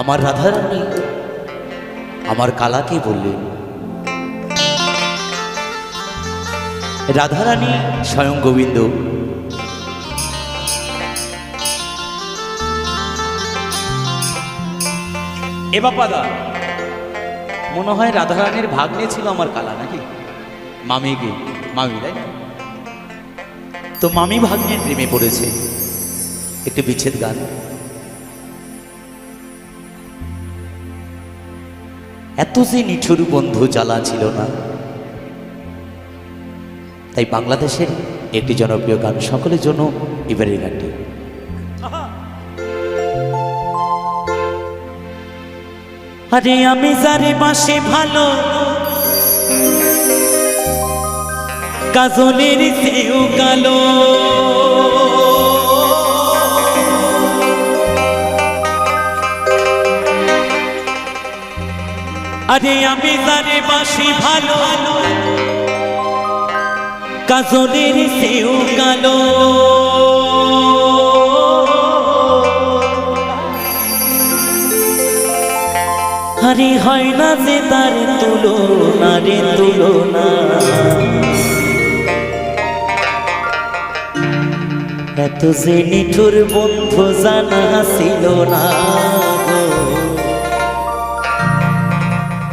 আমার রাধারানী আমার কালাকে বললেন, রাধারানী স্বয়ং গোবিন্দ, এ বাপাদা মনে হয় রাধারানীর ভাগ্নে ছিল আমার কালা নাকি? মামি গে মামি, তাই তো মামি ভাগ্নের প্রেমে পড়েছে। একটি বিচ্ছেদ গান। এত যে নিঠুর বন্ধু জ্বালা ছিল না। তাই বাংলাদেশের একটি জনপ্রিয় গান সকলের জন্য এবারের গানটি। আরে আমি যারে মাসে ভালো, কাজলের সেও কালো। আরে আমি যারে বাসি ভালো। কাজলের সেও কালো। আরে হয় না যে তার তুলনা রে তুলনা। এত যে নিঠুর বন্ধু জানা ছিল না।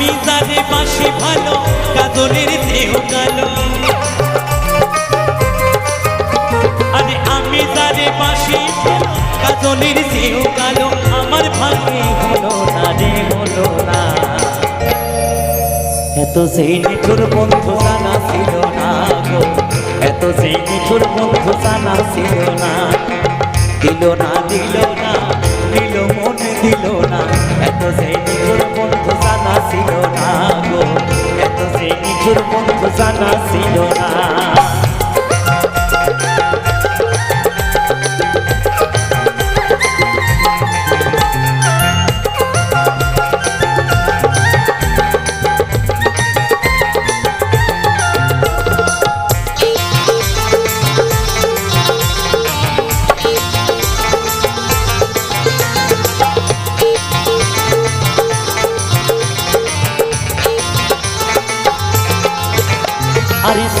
আমি যারে বাসি ভালো, কাজলের দেহ কালো। আরে আমি যারে বাসি কাজলের দেহ কালো, আমার ভাগ্যে হলো না রে, হলো না। এত সেই নিঠুর বন্ধু জানা ছিল না গো, এত সেই নিঠুর বন্ধু জানা ছিল না দিল না দিল না, দিল মনে দিল না। ছিল না গো। এত সেই নিঠুর বন্ধু জানা ছিল না।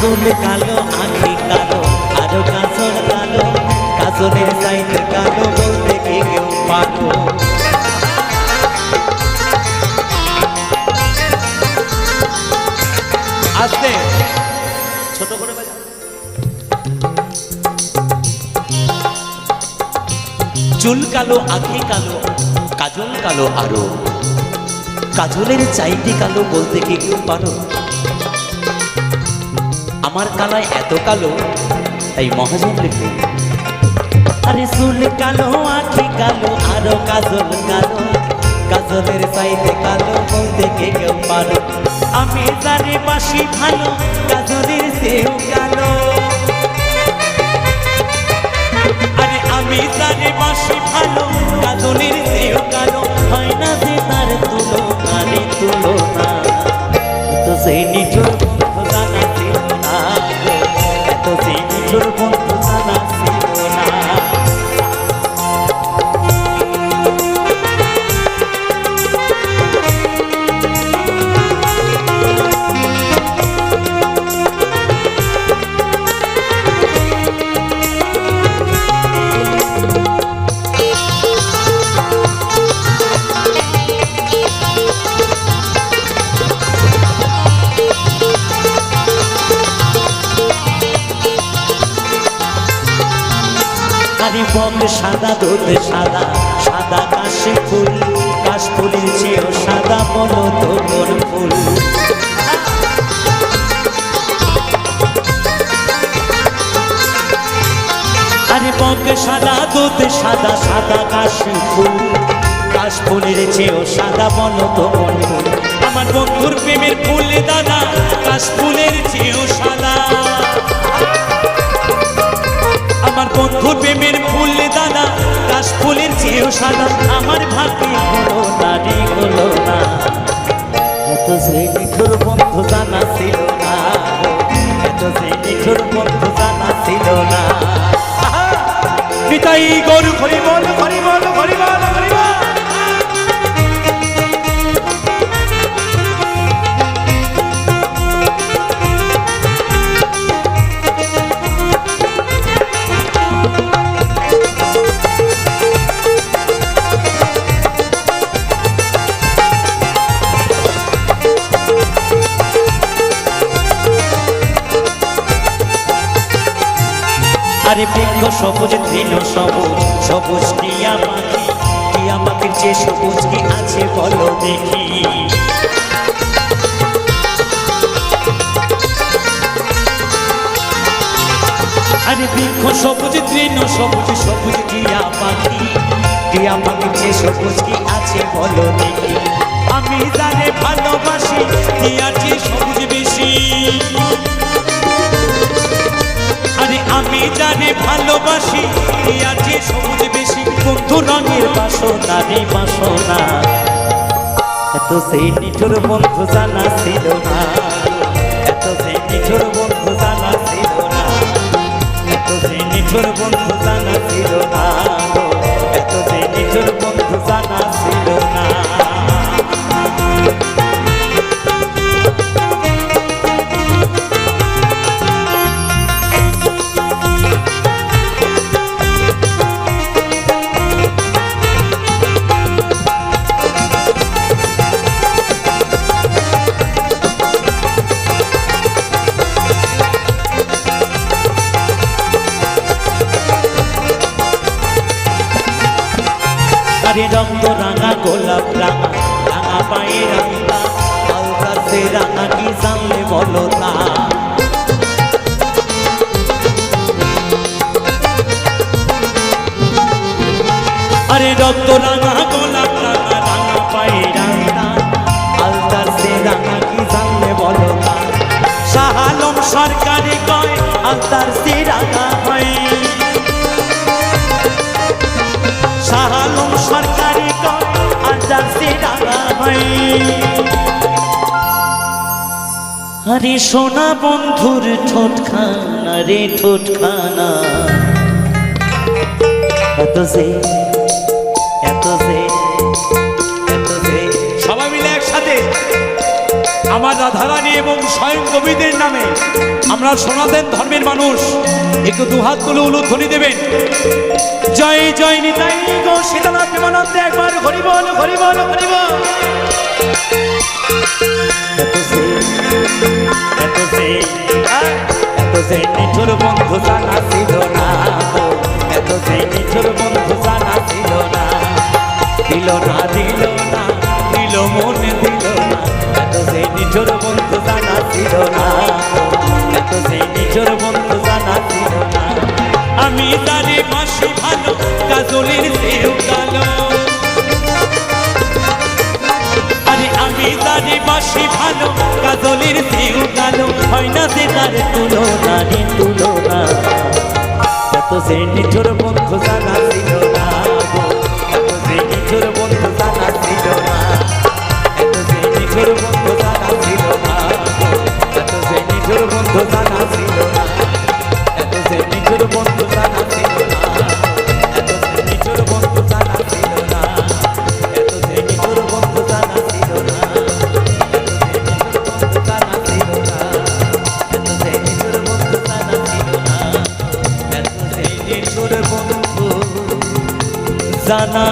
চুল কালো, আখি কালো, আরও কাজল কালো কাজলের সাইতে কালো বলতে কেউ পারো আস্তে। ছোট করে চুল কালো, আখি কালো, কাজল কালো আরও। কাজলের চাইতে কালো বলতে কি কেউ পারো। আমার কালায় এত কালো, তাই মহাজন লিখলেন আরে চুল কালো, আখি কালো, আরও কাজল কালো, কাজলের সাইতে কালো বলতে কে কেউ পারো। আমি জানি বাসি ভালো, কাজলের সেও কালো। আরে আমি জানি বাসি ভালো, কাজলের সেও কালো, হয় না সেই আরে বক সাদা, দুধ সাদা সাদা কাশি ফুল, কাশ ফুলের চেয়েও সাদা বলো তো কোন ফুল ত্বক সাদা, দুধ সাদা সাদা কাশি ফুল, কাশ ফুলের চেয়েও সাদা বলো তো কোন ফুল। সাদা, আমার ভাগ্যে হলো নারী হলো না। এত সেই নিঠুর বন্ধু জানা ছিল না। এত সেই নিঠুর বন্ধু জানা ছিল না। নিতাই গরু হরি সবুজ সবুজ সবুজ যে সবুজ কি আছে বলো দেখি। আরে বৃক্ষ সবুজ সবুজ সবুজ যে সবুজ কি আছে বলো দেখি। আমি জানে ভালোবাসি ভালোবাসি যে সবুজ বেশি বন্ধু রঙের বাসনা রে বাসনা। এত সেই নিঠুর বন্ধু জানা ছিল না। আরে রক্ত রাঙা গোলাপ রাঙা রাঙা পায়ে রাঙা আলতা রাঙা কি জানলে বলো তা? আরে রক্ত রাঙা গোলাপ রাঙা রাঙা পায়ে রাঙা আলতার রাঙা কি জানলে বলো তা? শাহালম সরকারি কয় আলতার সে রাঙা হয়। শাহালম সরকারি আরে সোনা বন্ধুর ঠোঁটখানা রে ঠোঁটখানা। আমার রাধারানী এবং স্বয়ং কবিদের নামে আমরা সনাতন ধর্মের মানুষ, একটু দুহাত তুলে উলুধ্বনি দেবেন। জয় জয় নিতাই গো সীতানাথ একবার হরি বল, হরি এত সে এত সে এত সে নিঠুর বন্ধু জানা ছিল না এত সে নিঠুর বন্ধু ছিল না। গো। এত সে নিঠুর বন্ধু জানা ছিল না। আমি তারে মাসি ভালো, কাজলের সেও কালো। হয় না তার তুলনা রে তুলনা এত সে নিঠুর বন্ধু জানা জানা